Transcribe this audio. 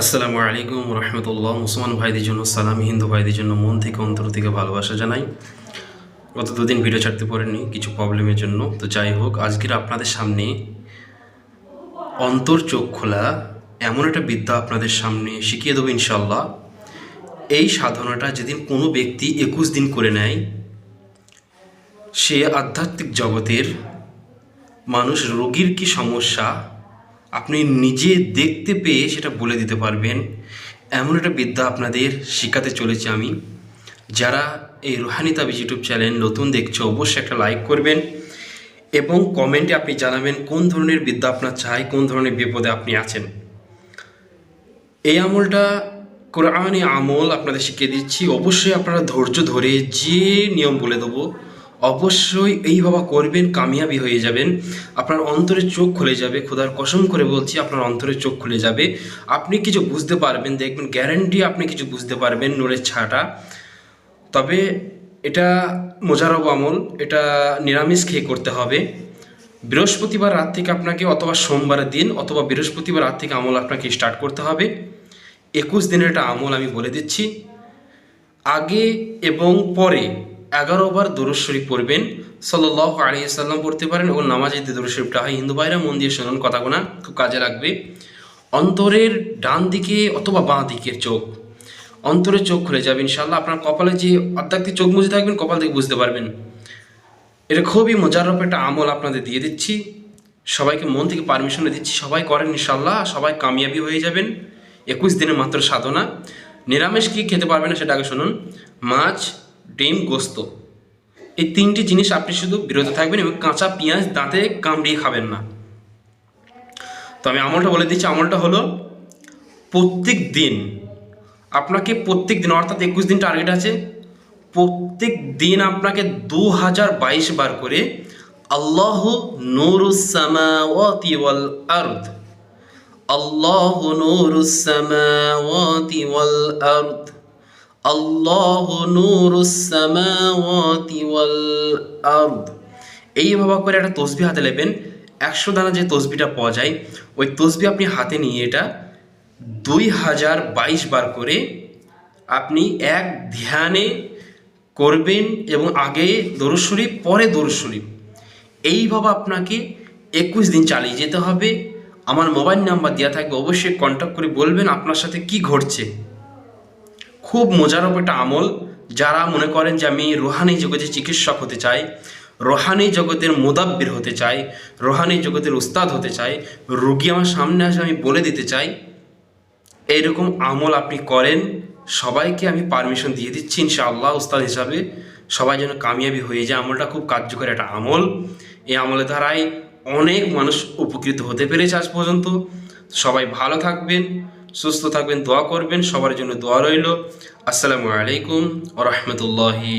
আসসালামু আলাইকুম রহমতুল্লাহ। মুসলমান ভাইদের জন্য, সালাম হিন্দু ভাইদের জন্য, মন থেকে, অন্তর থেকে ভালোবাসা জানাই। গত দুদিন ভিডিও ছাড়তে পারিনি, কিছু প্রবলেমের জন্য। তো যাই হোক, আজকের আপনাদের সামনে অন্তর চোখ খোলা, এমন একটা বিদ্যা আপনাদের সামনে শিখিয়ে দেবো ইনশাল্লাহ এই সাধনাটা যেদিন কোনো ব্যক্তি একুশ দিন করে নেয়, সে আধ্যাত্মিক জগতের মানুষ রোগীর কি সমস্যা আপনি নিজে দেখতে পেয়ে সেটা বলে দিতে পারবেন। এমন একটা বিদ্যা আপনাদের শেখাতে চলেছি আমি। যারা এই রুহানি তাবিজ ইউটিউব চ্যানেল নতুন দেখছ, অবশ্যই একটা লাইক করবেন এবং কমেন্টে আপনি জানাবেন কোন ধরনের বিদ্যা আপনার চাই, কোন ধরনের বিপদে আপনি আছেন। এই আমলটা কোরআনে আমল আপনাদের শিখিয়ে দিচ্ছি। অবশ্যই আপনারা ধৈর্য ধরে যে নিয়ম বলে দেবো অবশ্যই এইভাবে করবেন, কামিয়াবি হয়ে যাবেন। আপনার অন্তরের চোখ খুলে যাবে, খোদার কসম করে বলছি, আপনার অন্তরের চোখ খুলে যাবে। আপনি কিছু বুঝতে পারবেন, দেখবেন গ্যারেন্টি আপনি কিছু বুঝতে পারবেন নোরের ছাটা তবে এটা মোজারব আমল, এটা নিরামিষ খেয়ে করতে হবে। বৃহস্পতিবার রাত থেকে আপনাকে অথবা সোমবারের দিন অথবা বৃহস্পতিবার রাত থেকে আমল আপনাকে স্টার্ট করতে হবে। একুশ দিনের একটা আমল আমি বলে দিচ্ছি। আগে এবং পরে এগারো বার দরুদ শরীফ পড়বেন সাল্লাহ আলী সাল্লাম পড়তে পারেন এবং নামাজ যদি দরুদ শরীফটা হয়, হিন্দু ভাইরা মন দিয়ে শুনুন কথাগুনা খুব কাজে লাগবে। অন্তরের ডান দিকে অথবা বাঁ দিকের চোখ, অন্তরের চোখ খুলে যাবে ইনশাল্লাহ আপনার কপালে যে আধ্যাত্মিক চোখ মুছে থাকবেন, কপাল থেকে বুঝতে পারবেন। এটা খুবই মজারপ একটা আমল আপনাদের দিয়ে দিচ্ছি। সবাইকে মন থেকে পারমিশন দিচ্ছি, সবাই করেন ইনশাল্লাহ সবাই কামিয়াবি হয়ে যাবেন। একুশ দিনের মাত্র সাধনা। নিরামিষ কি খেতে পারবেন না সেটা আগে শুনুন। মাছ ডিম গোস্ত। এই তিনটি জিনিস আপনি শুধু বিরত থাকবেন এবং কাঁচা পেঁয়াজ, দাঁতে কামড়িয়ে খাবেন না। তো আমি আমলটা বলে দিচ্ছি, আমলটা হলো প্রত্যেক দিন আপনাকে প্রত্যেক দিন, অর্থাৎ একুশ দিন টার্গেট আছে, প্রত্যেক দিন আপনাকে দু হাজার বাইশ বার করে আল্লাহ নুরুসামাওয়াতি আল্লাহ নুরুসামাওয়াতি ওয়াল আরদ আল্লাহ এইভাবে করে একটা তসবি হাতে নেবেন। একশো দানা যে তসবিটা পাওয়া যায়, ওই তসবি আপনি হাতে নিয়ে এটা দুই হাজার বাইশ বার করে আপনি এক ধ্যানে করবেন এবং আগে দরুদ শরীফ, পরে দরুদ শরীফ। এইভাবে আপনাকে একুশ দিন চালিয়ে যেতে হবে। আমার মোবাইল নাম্বার দেওয়া থাকবে, অবশ্যই কন্ট্যাক্ট করে বলবেন আপনার সাথে কি ঘটছে। খুব মজারব একটা আমল। যারা মনে করেন যে আমি রোহানি জগতে চিকিৎসক হতে চাই, রোহানি জগতের মোদাব্বির হতে চাই, রোহানি জগতের উস্তাদ হতে চাই, রুগী আমার সামনে আসে আমি বলে দিতে চাই এইরকম আমল আপনি করেন, সবাইকে আমি পারমিশন দিয়ে দিচ্ছি ইনশাআল্লাহ উস্তাদ হিসাবে। সবাই যেন কামিয়াবি হয়ে যায়, আমলটা খুব কার্যকর একটা আমল। এই আমলের দ্বারাই অনেক মানুষ উপকৃত হতে পেরেছে আজ পর্যন্ত। সবাই ভালো থাকবেন। সুস্থ থাকবেন দোয়া করবেন সবার জন্য দোয়া রইল। আসসালামু আলাইকুম ও রহমতুল্লাহি